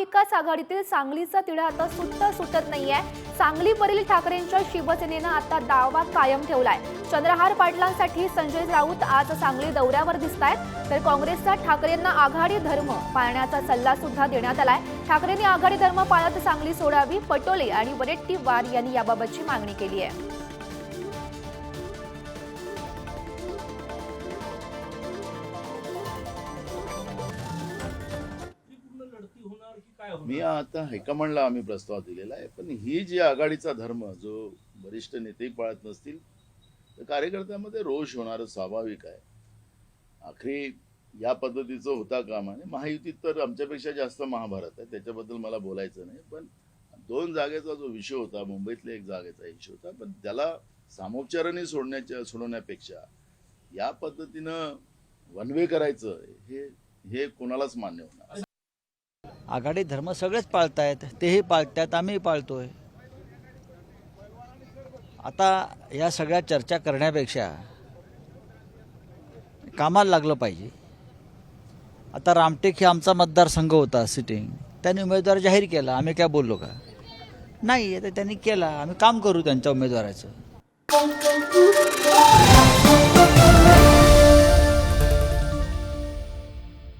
महाविकास आघाडीतील सांगलीचा तिढा आता सुट्ट सुटत नाहीये. सांगलीवरील ठाकरेंच्या शिवसेनेनं आता दावा कायम ठेवलाय. चंद्रहार पाटलांसाठी संजय राऊत आज सांगली दौऱ्यावर दिसत आहेत तर काँग्रेसचा ठाकरेंना आघाडी धर्म पाळण्याचा सल्ला सुद्धा देण्यात आलाय. ठाकरेंनी आघाडी धर्म पाळत सांगली सोडावी पटोले आणि वडेट्टीवार यांनी याबाबतची मागणी केली आहे मी आता हायकमांडला आम्ही प्रस्ताव दिलेला आहे पण ही जी आघाडीचा धर्म जो वरिष्ठ नेतेही पाळत नसतील तर कार्यकर्त्यामध्ये रोष होणारं स्वाभाविक आहे. आखरी या पद्धतीचं होता काम आणि महायुतीत तर आमच्यापेक्षा जास्त महाभारत आहे त्याच्याबद्दल मला बोलायचं नाही पण दोन जागेचा जो विषय होता मुंबईतल्या एक जागेचा इश्यू होता पण त्याला सामोपचाराने सोडण्याच्या सोडवण्यापेक्षा या पद्धतीनं वनवे करायचं हे हे कोणालाच मान्य होणार आघाडी धर्म सगळेच पाळतायत तेही पाळतात आम्ही पाळतोय. आता या सगळ्या चर्चा करण्यापेक्षा कामाला लागलं पाहिजे. आता रामटेक हे आमचा मतदारसंघ होता सिटिंग त्यांनी उमेदवार जाहीर केला. आम्ही काय बोललो का? नाही आता त्यांनी केला. आम्ही काम करू त्यांच्या उमेदवाराचं.